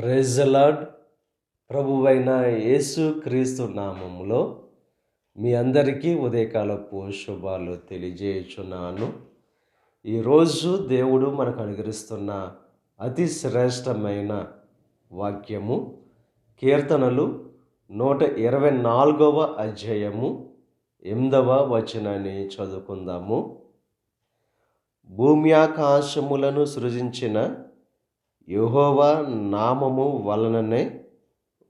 ప్రెజలాడ్ ప్రభువైన యేసు క్రీస్తు నామములో మీ అందరికీ ఉదయకాలపు శుభాలు తెలియజేయుచున్నాను. ఈరోజు దేవుడు మనకు అనుగ్రహిస్తున్న అతి శ్రేష్టమైన వాక్యము కీర్తనలు నూట ఇరవై నాలుగవ అధ్యాయము ఎనిమిదవ వచనాన్ని చదువుకుందాము. భూమి ఆకాశములను సృజించిన యెహోవా నామము వలననే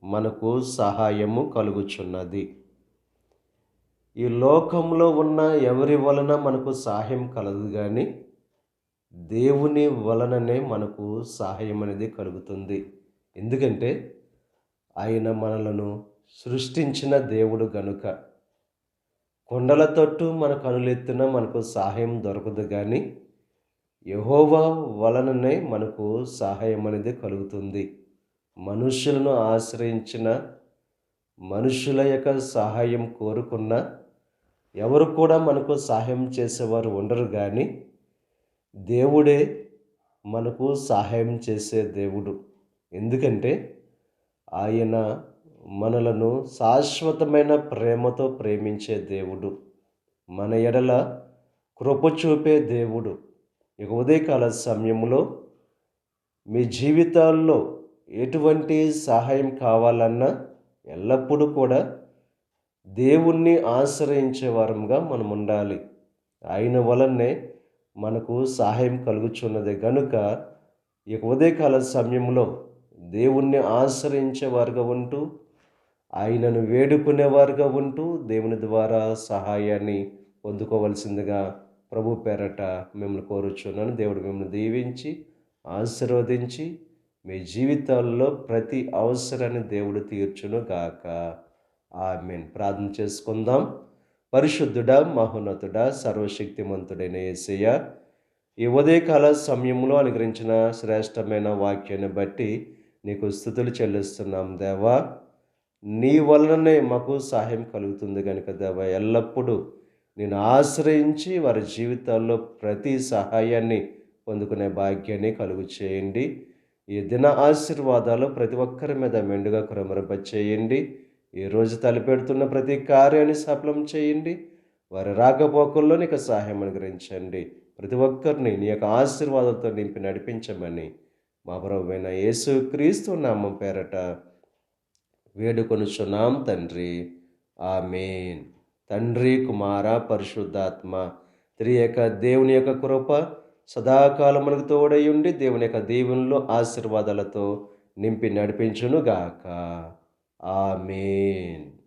మనకు సహాయము కలుగుచున్నది. ఈ లోకంలో ఉన్న ఎవరి వలన మనకు సహాయం కలదు కానీ దేవుని వలననే మనకు సహాయం అనేది కలుగుతుంది. ఎందుకంటే ఆయన మనలను సృష్టించిన దేవుడు గనుక కొండల తట్టు మన కనులెత్తిన మనకు సహాయం దొరకదు కానీ యహోవా వలననే మనకు సహాయం అనేది కలుగుతుంది. మనుషులను ఆశ్రయించిన మనుషుల యొక్క సహాయం కోరుకున్న ఎవరు కూడా మనకు సహాయం చేసేవారు ఉండరు కానీ దేవుడే మనకు సహాయం చేసే దేవుడు. ఎందుకంటే ఆయన మనలను శాశ్వతమైన ప్రేమతో ప్రేమించే దేవుడు. మన ఎడల కృప చూపే దేవుడు. ఇక ఉదయకాల సమయంలో మీ జీవితాల్లో ఎటువంటి సహాయం కావాలన్నా ఎల్లప్పుడూ కూడా దేవుణ్ణి ఆశ్రయించే వారంగా మనం ఉండాలి ఆయన వలనే మనకు సహాయం కలుగుచున్నది. గనుక ఇక ఉదయకాల సమయంలో దేవుణ్ణి ఆశ్రయించేవారుగా ఉంటూ ఆయనను వేడుకునేవారుగా ఉంటూ దేవుని ద్వారా సహాయాన్ని పొందుకోవలసిందిగా ప్రభు పేరట మిమ్మల్ని కోరుచున్నాను. దేవుడు మిమ్మల్ని దీవించి ఆశీర్వదించి మీ జీవితాల్లో ప్రతి అవసరాన్ని దేవుడు తీర్చును గాక ఆమెన్. ప్రార్థన చేసుకుందాం. పరిశుద్ధుడా మహోన్నతుడా సర్వశక్తిమంతుడైన ఏసయ్య ఈ ఉదయకాల సమయంలో అనుగ్రహించిన శ్రేష్టమైన వాక్యాన్ని బట్టి నీకు స్థుతులు చెల్లిస్తున్నాం దేవా. నీ వలననే మాకు సహాయం కలుగుతుంది కనుక దేవా ఎల్లప్పుడూ నేను ఆశ్రయించి వారి జీవితాల్లో ప్రతి సహాయాన్ని పొందుకునే భాగ్యాన్ని కలుగు చేయండి. ఈ దిన ఆశీర్వాదాలు ప్రతి ఒక్కరి మీద మెండుగా కురమరప చేయండి ఈరోజు తలపెడుతున్న ప్రతి కార్యాన్ని సఫలం చేయండి. వారి రాకపోకల్లో నీకు సహాయం అనుగ్రహించండి. ప్రతి ఒక్కరిని నీ యొక్క ఆశీర్వాదాలతో నింపి నడిపించమని మా ప్రభువైన యేసు క్రీస్తు నామం పేరట వేడుకొనుచున్నాం తండ్రి. ఆమెన్. తండ్రి కుమార పరిశుద్ధాత్మ. త్రి యొక్క దేవుని యొక్క కృప సదాకాలం మనకు తోడై ఉండి దేవుని యొక్క దీవెనలో ఆశీర్వాదాలతో నింపి నడిపించునుగాక. ఆమెన్.